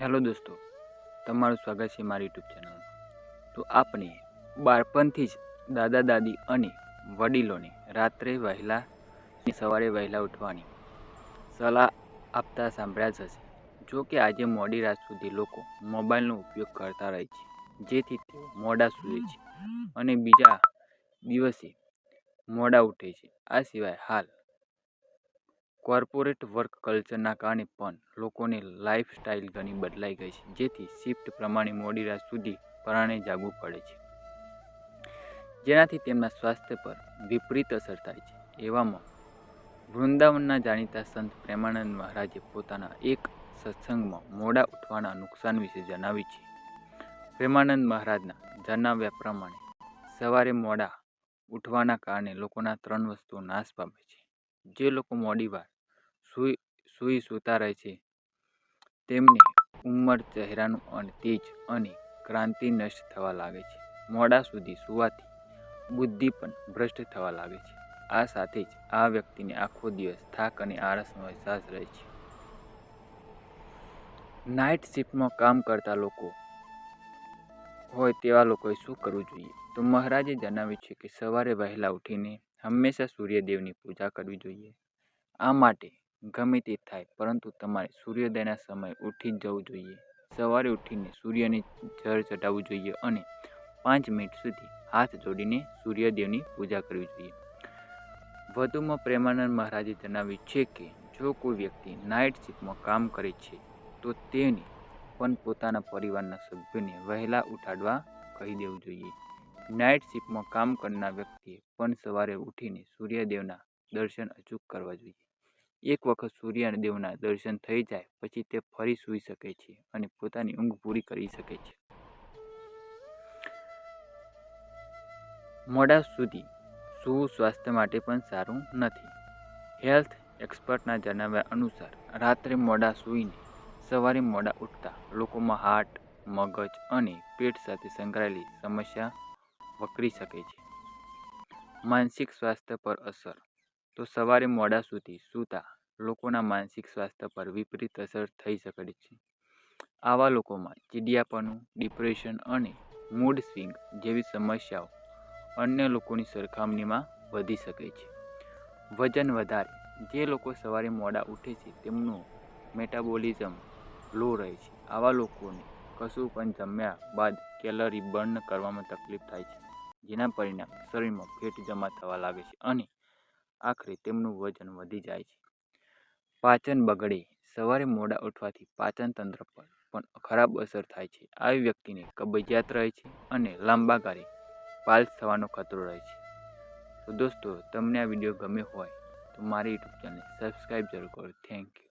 Hello દોસ્તો, તમારું સ્વાગત છે મારી યુટ્યુબ ચેનલમાં તો આપણે બાળપણથી જ દાદા, દાદી અને વડીલોને રાત્રે વહેલા સવારે વહેલા ઉઠવાની સલાહ આપતા સાંભળ્યા જ હશે. જો કે આજે મોડી રાત સુધી લોકો મોબાઈલનો ઉપયોગ કરતા રહે છે, જેથી તેઓ મોડા સૂવે છે અને બીજા દિવસે મોડા ઉઠે છે. આ સિવાય હાલ કોર્પોરેટ વર્ક કલ્ચરના કારણે પણ લોકોની લાઈફસ્ટાઈલ ઘણી બદલાઈ ગઈ છે, જેથી શિફ્ટ પ્રમાણે મોડી રાત સુધી પરાણે જાગવું પડે છે. જેનાથી તેમના સ્વાસ્થ્ય પર વિપરીત અસર થાય છે. એવામાં વૃંદાવનના જાણીતા સંત પ્રેમાનંદ મહારાજે પોતાના એક સત્સંગમાં મોડા ઉઠવાના નુકસાન વિશે જણાવ્યું છે. પ્રેમાનંદ મહારાજના જણાવ્યા પ્રમાણે, સવારે મોડા ઉઠવાના કારણે લોકોના ત્રણ વસ્તુઓ નાશ પામે છે. જે લોકો મોડી વાર સૂઈ સૂઈ સૂતા રહે છે. તેમને ઉંમર ચહેરાનું અને તેજ અને ક્રાંતિ નષ્ટ થવા લાગે છે. મોડા સુધી સૂવાથી બુદ્ધિ પણ ભ્રષ્ટ થવા લાગે છે. આ સાથે જ આ વ્યક્તિને આખો દિવસ થાક અને આળસનો અહેસાસ રહે છે. નાઇટ શિફ્ટમાં કામ કરતા લોકો હોય તેવા લોકોએ શું કરવું જોઈએ? તો મહારાજે જણાવ્યું છે કે સવારે વહેલા ઉઠીને હંમેશા સૂર્યદેવની પૂજા કરવી જોઈએ. આ માટે ગમે તે થાય, પરંતુ તમારે સૂર્યોદયના સમયે ઉઠી જવું જોઈએ. સવારે ઉઠીને સૂર્યને જળ ચઢાવવું જોઈએ અને પાંચ મિનિટ સુધી હાથ જોડીને સૂર્યદેવની પૂજા કરવી જોઈએ. વધુમાં પ્રેમાનંદ મહારાજે જણાવ્યું છે કે, જો કોઈ વ્યક્તિ નાઇટ શિફ્ટમાં કામ કરે છે, તો તેને પણ પોતાના પરિવારના સભ્યોને વહેલા ઉઠાડવા કહી દેવું જોઈએ. નાઇટ શિફ્ટમાં કામ કરનાર વ્યક્તિએ પણ સવારે ઉઠીને સૂર્યદેવના દર્શન અચૂક કરવા જોઈએ. એક વખત સૂર્યદેવના દર્શન થઈ જાય, પછી તે ફરી સૂઈ શકે છે અને પોતાની ઊંઘ પૂરી કરી શકે છે. મોડા સુધી સૂવું સ્વાસ્થ્ય માટે પણ સારું નથી. હેલ્થ એક્સપર્ટના જણાવ્યા અનુસાર, રાત્રે મોડા સૂઈને સવારે મોડા ઉઠતા લોકોમાં હાર્ટ, મગજ અને પેટ સાથે સંકળાયેલી સમસ્યા વકરી શકે છે. માનસિક સ્વાસ્થ્ય પર અસર તો સવારે મોડા સુધી સૂતા લોકોના માનસિક સ્વાસ્થ્ય પર વિપરીત અસર થઈ શકે છે. આવા લોકોમાં ચીડિયાપણું ડિપ્રેશન અને મૂડ સ્વિંગ જેવી સમસ્યાઓ અન્ય લોકોની સરખામણીમાં વધી શકે છે. વજન વધારે, જે લોકો સવારે મોડા ઉઠે છે તેમનું મેટાબોલિઝમ લો રહે છે. આવા લોકોને કશું પણ જમ્યા બાદ કેલરી બર્ન કરવામાં તકલીફ થાય છે, જેના પરિણામે શરીરમાં ફેટ જમા થવા લાગે છે અને આખરે તેમનું વજન વધી જાય છે. પાચન બગડે, સવારે મોડા ઉઠવાથી પાચન તંત્ર પર પણ ખરાબ અસર થાય છે. આવી વ્યક્તિને કબજિયાત રહે છે અને લાંબા ગાળે પાલ્સ થવાનો ખતરો રહે છે. તો દોસ્તો, તમને આ વીડિયો ગમ્યો હોય તો મારી યુટ્યુબ ચેનલ સબસ્ક્રાઈબ જરૂર કરો. Thank you